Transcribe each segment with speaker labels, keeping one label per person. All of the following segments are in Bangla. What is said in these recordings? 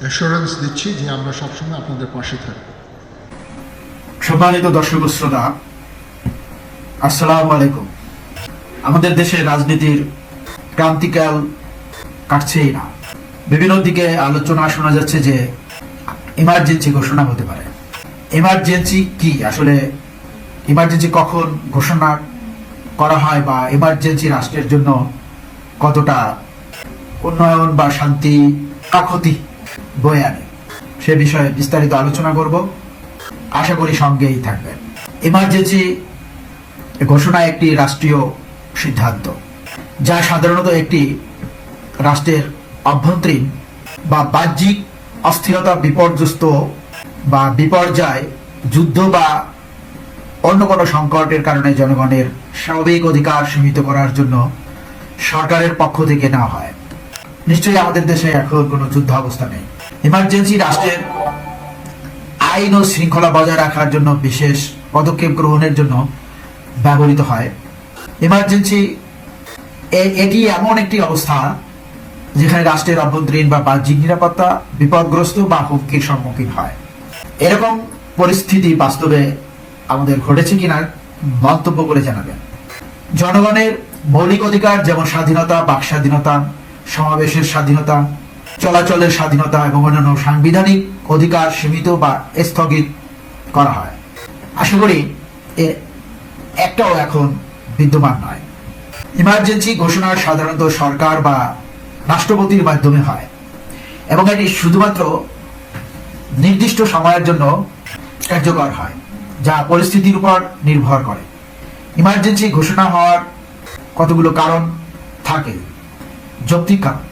Speaker 1: অ্যাসুরেন্স দিচ্ছি যে আমরা সবসময় আপনাদের পাশে থাকব।
Speaker 2: সম্মানিত দর্শক শ্রোতা, আসসালামু আলাইকুম। আমাদের দেশের রাজনীতির ক্রান্তিকাল কাটছেই না। বিভিন্ন দিকে আলোচনা শোনা যাচ্ছে যে ইমার্জেন্সি ঘোষণা হতে পারে। ইমার্জেন্সি কি? আসলে ইমার্জেন্সি কখন ঘোষণা করা হয় বা ইমার্জেন্সি রাষ্ট্রের জন্য কতটা উন্নয়ন বা শান্তি ক্ষতি বয়ে আনে। সে বিষয়ে বিস্তারিত আলোচনা করব। আশা করি সঙ্গেই থাকবেন ইমার্জেন্সি ঘোষণা একটি রাষ্ট্রীয় সিদ্ধান্ত, যা সাধারণত একটি রাষ্ট্রের অভ্যন্তরীণ বা বাহ্যিক অস্থিরতা বিপর্যস্ত বা বিপর্যয়, যুদ্ধ বা অন্য কোনো সংকটের কারণে জনগণের স্বাভাবিক অধিকার সীমিত করার জন্য সরকারের পক্ষ থেকে নেওয়া হয়। নিশ্চয়ই আমাদের দেশে এখন কোনো যুদ্ধ অবস্থা নেই। ইমার্জেন্সি রাষ্ট্রের আইন ও শৃঙ্খলা বজায় রাখার জন্য, বিশেষ পদক্ষেপ গ্রহণের জন্য ব্যবহৃত হয়। ইমার্জেন্সি এটি এমন একটি অবস্থা যেখানে রাষ্ট্রের অভ্যন্তরীণ বা বাহ্যিক নিরাপত্তা বিপদগ্রস্ত বা হুমকির সম্মুখীন হয়। এরকম পরিস্থিতি বাস্তবে আমাদের ঘটেছে কিনা মন্তব্য করে জানাবেন। জনগণের মৌলিক অধিকার, যেমন স্বাধীনতা বাক স্বাধীনতা সমাবেশের স্বাধীনতা চলাচলের স্বাধীনতা এবং অন্যান্য সাংবিধানিক অধিকার সীমিত বা স্থগিত করা হয়। আশা করি একটাও এখন বিদ্যমান নয়। ইমার্জেন্সি ঘোষণা সাধারণত সরকার বা রাষ্ট্রপতির মাধ্যমে হয় এবং এটি শুধুমাত্র নির্দিষ্ট সময়ের জন্য কার্যকর হয়, যা পরিস্থিতির উপর নির্ভর করে। ইমার্জেন্সি ঘোষণা হওয়ার কতগুলো কারণ থাকে? যৌক্তিক কারণ।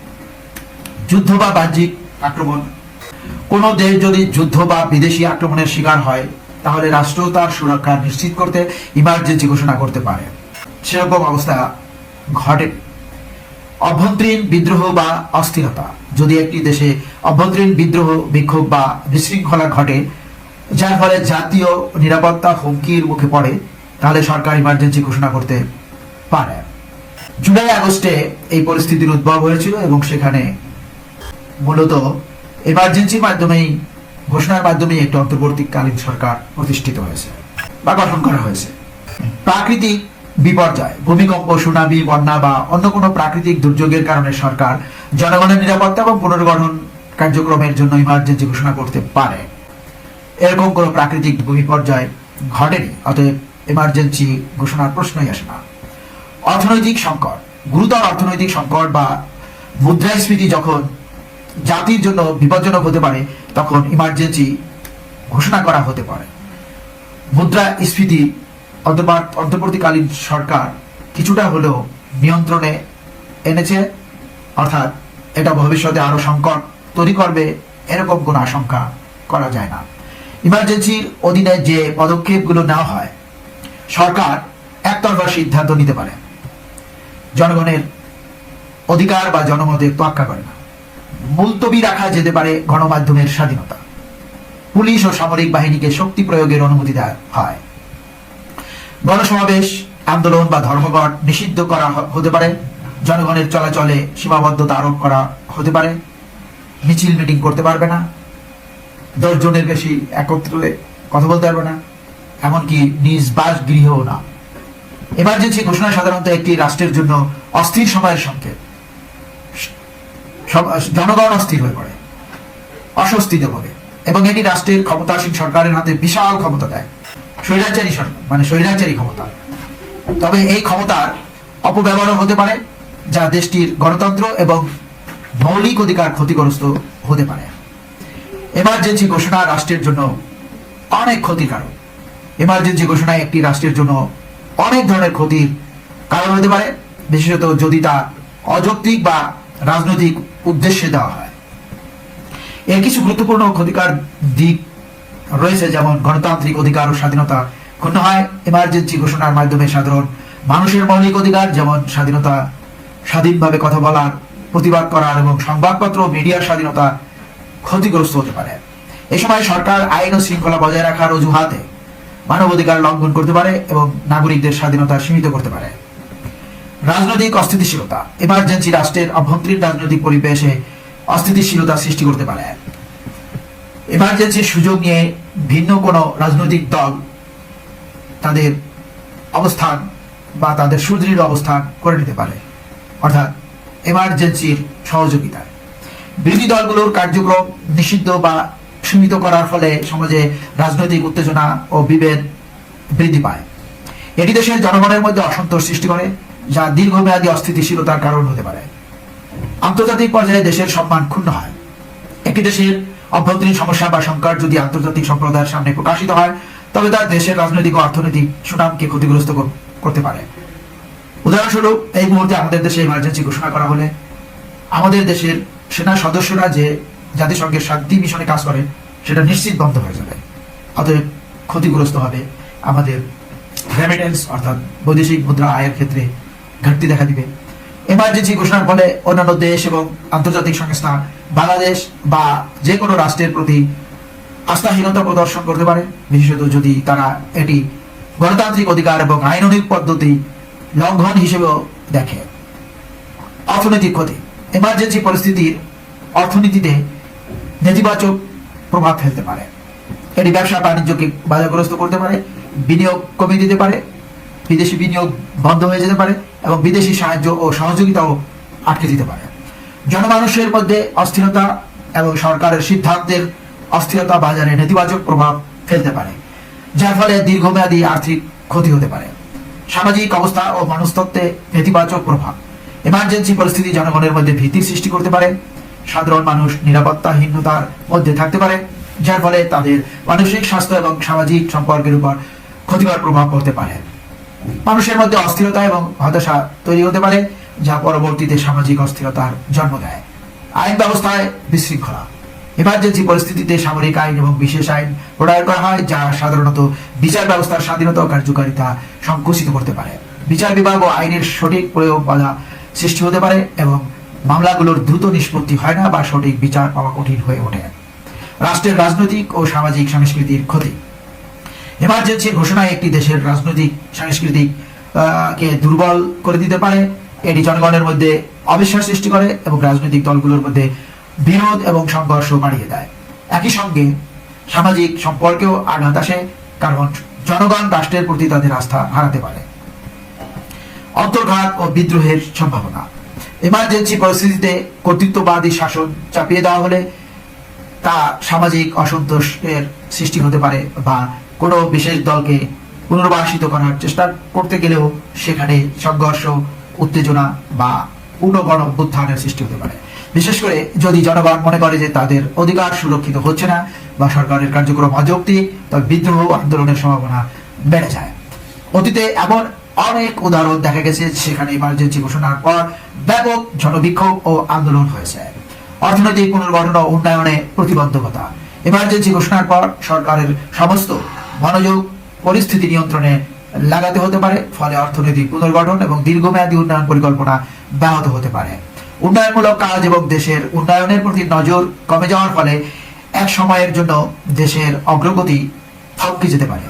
Speaker 2: যুদ্ধ বা বাহ্যিক আক্রমণ। কোনো দেশ যদি যুদ্ধ বা বিদেশি আক্রমণের শিকার হয়, তাহলে রাষ্ট্র তার সুরক্ষা নিশ্চিত করতে ইমার্জেন্সি ঘোষণা করতে পারে। সেরকম অবস্থা ঘটে। অভ্যন্তরীণ বিদ্রোহ বা অস্থিরতা। যদি একটি দেশে অভ্যন্তরীণ বিদ্রোহ, বিক্ষোভ বা বিশৃঙ্খলা ঘটে, যার ফলে জাতীয় নিরাপত্তা হুমকির মুখে পড়ে, তাহলে সরকার ইমার্জেন্সি ঘোষণা করতে পারে। জুলাই আগস্টে এই পরিস্থিতির উদ্ভব হয়েছিল এবং সেখানে মূলত এমার্জেন্সির মাধ্যমেই, ঘোষণার মাধ্যমেই একটি অন্তর্বর্তীকালীন সরকার প্রতিষ্ঠিত হয়েছে বা গঠন করা হয়েছে। প্রাকৃতিক বিপর্যয়, ভূমিকম্প, সুনামি, বন্যা বা অন্য কোনো প্রাকৃতিক দুর্যোগের কারণে সরকার জনগণের নিরাপত্তা এবং পুনর্গঠন কার্যক্রমের জন্য ইমার্জেন্সি ঘোষণা করতে পারে। এরকম কোনো প্রাকৃতিক বিপর্যয় ঘটেনি, অতএব ইমার্জেন্সি ঘোষণার প্রশ্নই আসে না। অর্থনৈতিক সংকট, গুরুতর অর্থনৈতিক সংকট বা মুদ্রাস্ফীতি যখন জাতির জন্য বিপজ্জনক হতে পারে, তখন ইমার্জেন্সি ঘোষণা করা হতে পারে। মুদ্রাস্ফীতি অন্তর্বা- অন্তর্বর্তীকালীন সরকার কিছুটা হলেও নিয়ন্ত্রণে এনেছে, অর্থাৎ এটা ভবিষ্যতে আরও সংকট তৈরি করবে, এরকম কোনো আশঙ্কা করা যায় না। ইমার্জেন্সির অধীনে যে পদক্ষেপগুলো নেওয়া হয়, সরকার একতরফা সিদ্ধান্ত নিতে পারে। জনগণের অধিকার বা জনমতের তোয়াক্কা করে না। মুলতবি রাখা যেতে পারে গণমাধ্যমের স্বাধীনতা। পুলিশ ও সামরিক বাহিনীকে শক্তি প্রয়োগের অনুমতি দেওয়া হয়। গণসমাবেশ, আন্দোলন বা ধর্মঘট নিষিদ্ধ করা হতে পারে। জনগণের চলাচলে সীমাবদ্ধতা আরোপ করা হতে পারে। মিছিল, মিটিং করতে পারবে না। দশ জনের বেশি একত্রে কথা বলতে পারবে না। এমনকি নিজ বাসগৃহেও না। এমার্জেন্সি ঘোষণা সাধারণত একটি রাষ্ট্রের জন্য অস্থির সময়ের সংকেত। জনগণ অস্থির হয়ে পড়ে, অস্বস্তিতে পড়ে, এবং এটি রাষ্ট্রের ক্ষমতাসীন সরকারের হাতে বিশাল ক্ষমতা দেয়, স্বৈরাচারী সরকার মানে স্বৈরাচারী ক্ষমতা। তবে এই ক্ষমতার অপব্যবহার হতে পারে, যা দেশটির গণতন্ত্র এবং মৌলিক অধিকার ক্ষতিগ্রস্ত হতে পারে। এমার্জেন্সি ঘোষণা রাষ্ট্রের জন্য অনেক ক্ষতিকারক। এমার্জেন্সি ঘোষণা একটি রাষ্ট্রের জন্য অনেক ধরনের ক্ষতির কারণ হতে পারে, বিশেষত যদি তা অযৌক্তিক বা রাজনৈতিক উদ্দেশ্যে দেওয়া হয়। এর কিছু গুরুত্বপূর্ণ ক্ষতিকার দিক রয়েছে, যেমন গণতান্ত্রিক অধিকার ও স্বাধীনতা ক্ষুণ্ণ হয় এমার্জেন্সি ঘোষণার মাধ্যমে সাধারণ মানুষের মৌলিক অধিকার, যেমন স্বাধীনতা, স্বাধীনভাবে কথা বলার, প্রতিবাদ করার এবং সংবাদপত্র মিডিয়ার স্বাধীনতা ক্ষতিগ্রস্ত হতে পারে। এ সময় সরকার আইন ও শৃঙ্খলা বজায় রাখার অজুহাতে মানবাধিকার লঙ্ঘন করতে পারে এবং নাগরিকদের স্বাধীনতা সীমিত করতে পারে। রাজনৈতিক অস্থিতিশীলতা। এমার্জেন্সি রাষ্ট্রের অভ্যন্তরীণ রাজনৈতিক পরিবেশে অস্থিতিশীলতা সৃষ্টি করতে পারে। এমার্জেন্সির সুযোগ নিয়ে ভিন্ন কোনো রাজনৈতিক দল তাদের অবস্থান বা তাদের সুদৃঢ় অবস্থান করে নিতে পারে। অর্থাৎ এমার্জেন্সির সহযোগিতায়। বিরোধী দলগুলোর কার্যক্রম নিষিদ্ধ বা সীমিত করার ফলে সমাজে রাজনৈতিক উত্তেজনা ও বিভেদ বৃদ্ধি পায়। এটি দেশের জনগণের মধ্যে অসন্তোষ সৃষ্টি করে। যা দীর্ঘমেয়াদী অস্থিতিশীলতার কারণ হতে পারে। আন্তর্জাতিক পর্যায়ে দেশের সম্মান ক্ষুণ্ণ হয়। একটি দেশের অভ্যন্তরীণ সমস্যা বা সংকট যদি আন্তর্জাতিক সম্প্রদায়ের সামনে প্রকাশিত হয়, তবে তা দেশের রাজনৈতিক ও অর্থনৈতিক সুনামকে ক্ষতিগ্রস্ত করতে পারে। উদাহরণস্বরূপ, এই মুহূর্তে আমাদের দেশে ইমার্জেন্সি ঘোষণা করা হলে আমাদের দেশের সেনা সদস্যরা যে জাতিসংঘের শান্তি মিশনে কাজ করে, সেটা নিশ্চিত বন্ধ হয়ে যাবে। অতএব ক্ষতিগ্রস্ত হবে আমাদের রেমিটেন্স অর্থাৎ বৈদেশিক মুদ্রা আয়ের ক্ষেত্রে ঘাটতি দেখা দিবে। এমার্জেন্সি ঘোষণার ফলে অন্যান্য দেশ এবং আন্তর্জাতিক সংস্থা বাংলাদেশ বা যে কোনো রাষ্ট্রের প্রতি আস্থাহীনতা প্রদর্শন করতে পারে, বিশেষত যদি তারা এটি গণতান্ত্রিক অধিকার এবং আইনানুগ পদ্ধতি লঙ্ঘন হিসেবেও দেখে। অর্থনৈতিক ক্ষতি। এমার্জেন্সি পরিস্থিতির অর্থনীতিতে নেতিবাচক প্রভাব ফেলতে পারে। এটি ব্যবসা বাণিজ্যকে বাধাগ্রস্ত করতে পারে, বিনিয়োগ কমিয়ে দিতে পারে বিদেশি বিনিয়োগ বন্ধ হয়ে যেতে পারে এবং বিদেশি সাহায্য ও সহযোগিতাও আটকে দিতে পারে। জনমানুষের মধ্যে অস্থিরতা এবং সরকারের সিদ্ধান্তের অস্থিরতা বাজারে নেতিবাচক প্রভাব ফেলতে পারে, যার ফলে দীর্ঘমেয়াদী আর্থিক ক্ষতি হতে পারে। সামাজিক অবস্থা ও মনস্তত্ত্বে নেতিবাচক প্রভাব এমার্জেন্সি পরিস্থিতি জনগণের মধ্যে ভীতির সৃষ্টি করতে পারে, সাধারণ মানুষ নিরাপত্তাহীনতার মধ্যে থাকতে পারে, যার ফলে তাদের মানসিক স্বাস্থ্য এবং সামাজিক সম্পর্কের উপর ক্ষতিকর প্রভাব পড়তে পারে। মানুষের মধ্যে অস্থিরতা এবং হতাশা তৈরি হতে পারে, যা পরবর্তীতে সামাজিক অস্থিরতার জন্ম দেয়। আইন ব্যবস্থায় বিশৃঙ্খলা। এমার্জেন্সি পরিস্থিতিতে সামরিক আইন এবং বিশেষ আইন প্রণয়ন করা হয়, যা সাধারণত বিচার ব্যবস্থার স্বাধীনতা ও কার্যকারিতা সংকুচিত করতে পারে। বিচার বিভাগ ও আইনের সঠিক প্রয়োগ বাধা সৃষ্টি হতে পারে এবং মামলাগুলোর দ্রুত নিষ্পত্তি হয় না বা সঠিক বিচার পাওয়া কঠিন হয়ে ওঠে। রাষ্ট্রের রাজনৈতিক ও সামাজিক সংস্কৃতির ক্ষতি। এমার্জেন্সি ঘোষণা একটি দেশের রাজনৈতিক, সাংস্কৃতিক কে দুর্বল করে দিতে পারে, এটি জনগণের মধ্যে অবিশ্বাস সৃষ্টি করে এবং রাজনৈতিক দলগুলোর মধ্যে বিরোধ এবং সংঘর্ষ বাড়িয়ে দেয়। একই সঙ্গে সামাজিক সম্পর্কেও আঘাত আসে, কারণ জনগণ রাষ্ট্রের প্রতি তাদের আস্থা হারাতে পারে। অন্তর্ঘাত ও বিদ্রোহের সম্ভাবনা। এমার্জেন্সি পরিস্থিতিতে কর্তৃত্ববাদী শাসন চাপিয়ে দেওয়া হলে তা সামাজিক অসন্তোষের সৃষ্টি হতে পারে বা কোনো বিশেষ দলকে পুনর্বাসিত করার চেষ্টা করতে গেলেও সেখানে সংঘর্ষ, উত্তেজনা বা পূর্ণ গণ সৃষ্টি হতে পারে। বিশেষ করে যদি জনগণ মনে করে যে তাদের অধিকার সুরক্ষিত হচ্ছে না বা সরকারের কার্যক্রম অযৌক্তিক, তবে বিদ্রোহ আন্দোলনের সম্ভাবনা বেড়ে যায়। অতীতে এমন অনেক উদাহরণ দেখা গেছে, সেখানে ইমার্জেন্সি ঘোষণার পর ব্যাপক জনবিক্ষোভ ও আন্দোলন হয়েছে। অর্থনৈতিক পুনর্গঠন ও উন্নয়নে প্রতিবন্ধকতা। ইমার্জেন্সি ঘোষণার পর সরকারের সমস্ত মনোযোগ পরিস্থিতি নিয়ন্ত্রণে লাগাতে হতে পারে, ফলে অর্থনৈতিক পুনর্গঠন এবং দীর্ঘমেয়াদী উন্নয়ন পরিকল্পনা ব্যাহত হতে পারে। উন্নয়নমূলক কাজ এবং দেশের উন্নয়নের প্রতি নজর কমে যাওয়ার ফলে এক সময়ের জন্য দেশের অগ্রগতি থমকে যেতে পারে।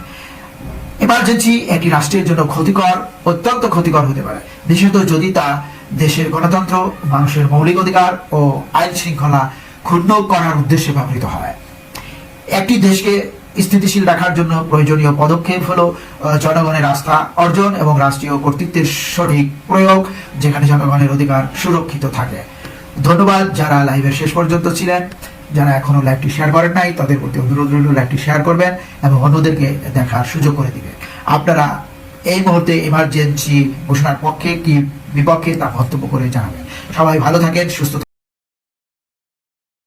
Speaker 2: এমার্জেন্সি একটি রাষ্ট্রের জন্য ক্ষতিকর, অত্যন্ত ক্ষতিকর হতে পারে। বিশেষত যদি তা দেশের গণতন্ত্র, মানুষের মৌলিক অধিকার ও আইন শৃঙ্খলা ক্ষুণ্ণ করার উদ্দেশ্যে ব্যবহৃত হয়। একটি দেশকে স্থিতিশীল রাখার জন্য প্রয়োজনীয় পদক্ষেপ হলো জনগণের আস্থা অর্জন এবং রাষ্ট্রীয় কর্তৃত্বের সঠিক প্রয়োগ, যেখানে জনগণের অধিকার সুরক্ষিত থাকে। ধন্যবাদ যারা লাইভের শেষ পর্যন্ত ছিলেন। যারা এখনও লাইভটি শেয়ার করেন নাই, তাদের প্রতি অনুরোধ রইল লাইভটি শেয়ার করবেন এবং অন্যদেরকে দেখার সুযোগ করে দিবেন। আপনারা এই মুহূর্তে ইমার্জেন্সি ঘোষণার পক্ষে কি বিপক্ষে তা মন্তব্য করে জানাবেন। সবাই ভালো থাকেন, সুস্থ।